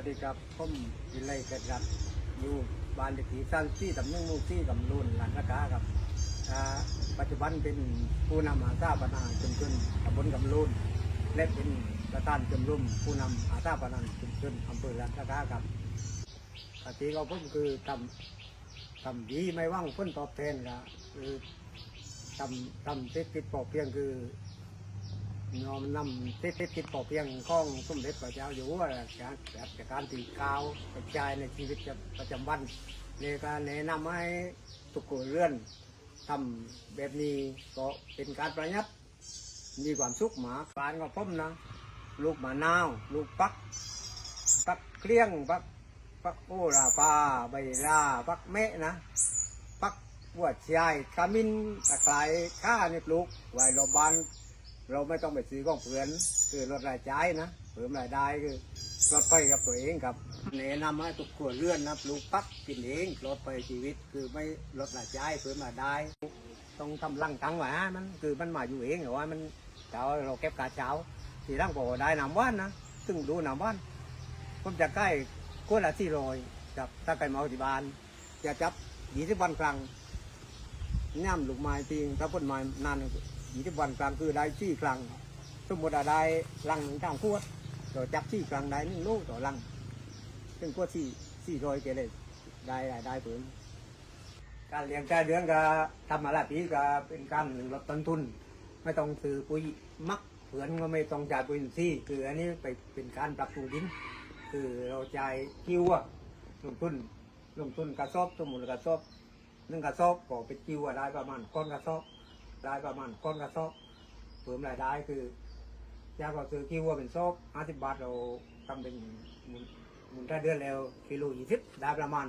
วัสดีครับผมวิไลเกิดรัฐอยู่บ้านเลขที่สั้นที่ตำบลหมู่ที่ตำบลหลานระกาครับปัจจุบันเป็นผู้นำอาสาปนาชุมชนตำบลกำลูนและเป็นประธานชมรมผู้นำอาสาปนาชุมชนอำเภอหลานระกาครับปฏิเขาผมคือทำทำดีไม่ว่างผลตอบแทนครับคือทำทำเศรษฐกิจพอเพียงคือ ยอมนำเศรษฐกิจพอเพียงของสมเด็จพระเจ้าอยู่หัวจากจากการตีกาวกระจายในชีวิตประจำวันในการแนะนำให้ทุกคนเรื่อนทำแบบนี้ก็เป็นการประหยัดมีความสุขหมาฟานกับผมนะ ลูกมะนาวลูกปักปักเคลี้ยงปักปักโอราปาใบลาปักเมะนะปักหัวชายขมิ้นตะไคร้ข้านี่ปลูกไว้รอบบ้าน เราไม่ต้องไปซื้อของเพื่อนคือลดรายจ่ายนะเพิ่มรายได้คือลดไปกับตัวเองครับแนะนำให้ทุกครัวเรือนนะปลูกปักกินเองลดไปชีวิตคือไม่ลดรายจ่ายเพิ่มรายได้ต้องทำรังตังไว้มันคือมันมาอยู่เองแต่ว่ามันเช้าเราเก็บกาเช้า ที่ร่างพอได้น้ำว่านนะซึ่งดูน้ำว่านผมจะใกล้กวนละที่รอยกับถ้าไก่เมาที่บ้าน จะจับยี่สิบวันครั้งย่ำลูกไม้ตีงถ้าพ่นไม้นาน ยี่สิบวันครั้งคือได้สี่ครั้งสมมติว่าได้ลังหนึ่งทางขวดต่อจับสี่ครั้งได้หนึ่งลูกต่อลังซึ่งขวดสี่สี่ร้อยเกเลยได้ได้ได้เพิ่มการเลี้ยงแก่เดือนก็ทำมาหลายปีก็เป็นการหนึ่งลดต้นทุน ไม่ต้องซื้อปุ๋ยมักเผือนก็ไม่ต้องจ่ายปุ๋ยอินทรีย์คืออันนี้ไปเป็นการปรับปรุงดิน คือเราจ่ายคิวลงทุนลงทุนกระสอบสมมุติกระสอบหนึ่งกระสอบก็เป็นคิวได้ประมาณก้อนกระสอบ ได้ประมาณก้อนกระสอบเพิ่มรายได้คือยากเราซื้อกิโลเป็นซอบห้าสิบบาทเราทำเป็นหมุนหมุนได้เดือนแล้วกิโลยี่สิบได้ประมาณ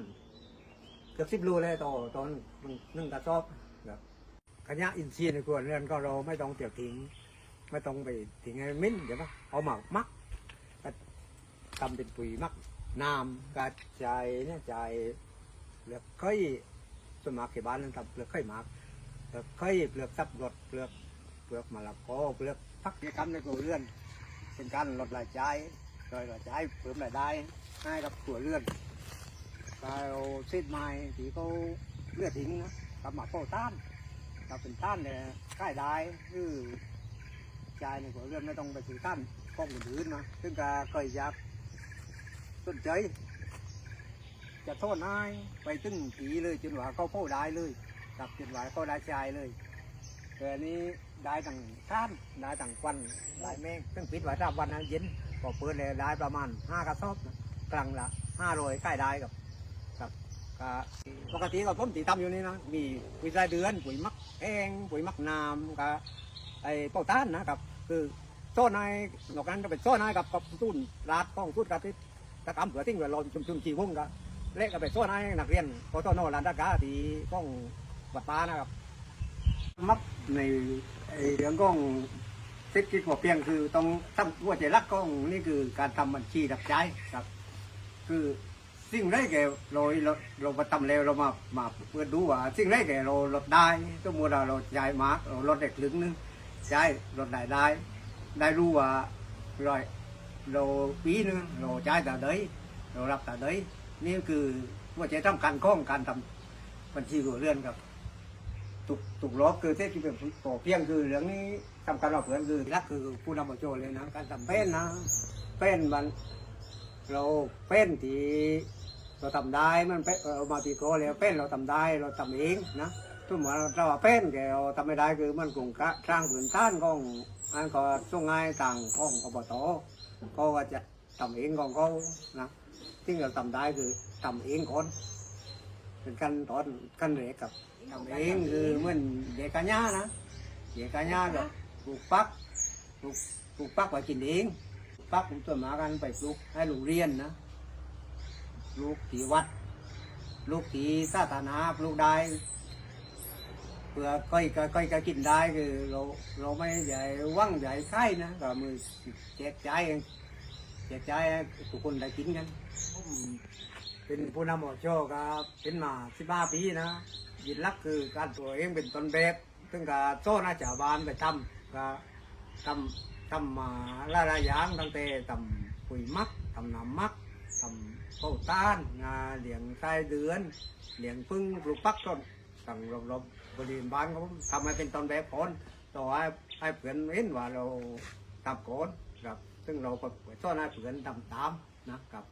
เกือบสิบโลเลยต่อตอนหนึ่งกระสอบครับขยะอินทรีย์ในครัวเรือนก็เราไม่ต้องเตียวทิ้ง ไม่ต้องไปทิ้งให้มิ้นเดี๋ยวนะเอาหมักมักทำเป็นปุ๋ยมักน้ำกระจายเนี่ยจายเปลือกไข่สวนมัครที่บ้านนั้นทำเปลือกไข่หมัก เปลือกไข่เปลือกสับรดเปลือกเปลือกมะละกอเปลือกพักกิจกรรมในครัวเรือนเป็นการลดรายจ่ายลดรายจ่ายเพิ่มรายได้ให้กับครัวเรือนเราเส้นไม้ที่เขาเลือดทิ้งนะกลับมาโป้ต้านเราเป็นต้านเนี่ยใกล้ได้คือจ่ายในครัวเรือนไม่ต้องไปซื้อต้านก้องอื่นๆนะซึ่งก็เคยอยากสนใจจะโทษนายไปตึ้งผีเลยจนว่าเขาโป้ได้เลย กับจนหวายก็ได้ชายเลยแต่อันนี้ได้ต่างท่านได้ต่างวันได้แมงซึ่งปิดไว้ถ้าวันนั้นเย็นก็เปิดเลยได้ประมาณห้ากระสอบนะกลางละห้าร้อยใกล้ได้กับกับก็ปกติก็ผมตีทำอยู่นี่นะมีปุ๋ยรายเดือนปุ๋ยมักแห้งปุ๋ยมักน้ำกับไอ้เป้าต้านนะครับ คือโซ่นายนอกนั้นก็เป็นโซ่นายกับกับตุ้นราดข้องตุ้นกับที่ตะกำเผื่อทิ้งไว้รอชุมชุมชีวงกับเละก็ไปโซ่นายนักเรียนกตนรันดากาที่ข้อง วัดป้านะครับ มักในเรื่องของเศรษฐกิจพอเพียงคือต้องทำหัวใจรักของนี่คือการทำบัญชีดับใจายครับ คือสิ่งไรแกเราเราเรามาทำแล้วเรามามาเปิดดูว่า สิ่งไรแกเราลดได้สมมติเราเราจ่ายมาร์กเราลดได้ครึ่งหนึงใช้ลดได้ได้ ได้รู้ว่าร้อยเราปีหนึงเราจ่ายแต่เดยเรารับแต่เดยนี่คือหัวใจทำการข้องการทำบัญชีหัวเรือนครับ ตุกตุกลบคือเทศที่เป็นปอเพียงคือเรื่องนี้ทำการเราเผื่อนคือรักคือผู้นำประโยชน์เลยนะการทำเป็นนะเป็นมัน เราเป็นที่เราทำได้มันเป็นเอามาตีโกแล้วเป็นเราทำได้เราทำเองนะทุกเหมือนเราเป็นแกเราทำไม่ได้คือมันกลุ่มกระสร้างผืนต้านของอันก็ส่งง่ายต่างของอบตก็จะทำเองของเขานะที่เราทำได้คือทำเองก่อน เป็นขั้นตอนขั้นแรกกับทำเองคือเหมือนเด็กกะญานะเด็กกะญาก็ปลูกปักปลูกปลูกปักไว้กินเองปลูกปักผมตัวหมากันไปปลูกให้ลูกเรียนนะปลูกที่วัดปลูกที่สาธารณะปลูกได้เพื่อก้อยก็ก้อยก็กินได้คือเราเราไม่ใหญ่ว่างใหญ่ไข่นะก็มือแจกจ่ายเองแจกจ่ายให้ทุกคนได้กินกันผม เป็นผู้นำหมอบจครับเป็นมาสิบห้าปีนะยินลักคือการตัวเองเป็นต้นแบบซึ่งก็โซ่นาจาบานไปทำก็ทำทำมาหลายอย่างตั้งแต่ทำปุ๋ยมักทำน้ำมักทำเป้าต้านงาเลี้ยงไส้เดือนเลี้ยงพึ่งปลูกปักต้นสั่งรอบๆบริเวณบ้านเขาทำให้เป็นตอนแบบผลต่อให้ให้เพื่อนเห็นว่าเราทำโกนครับ ซึ่งเราก็สอนให้เพื่อนทำตามนะครับ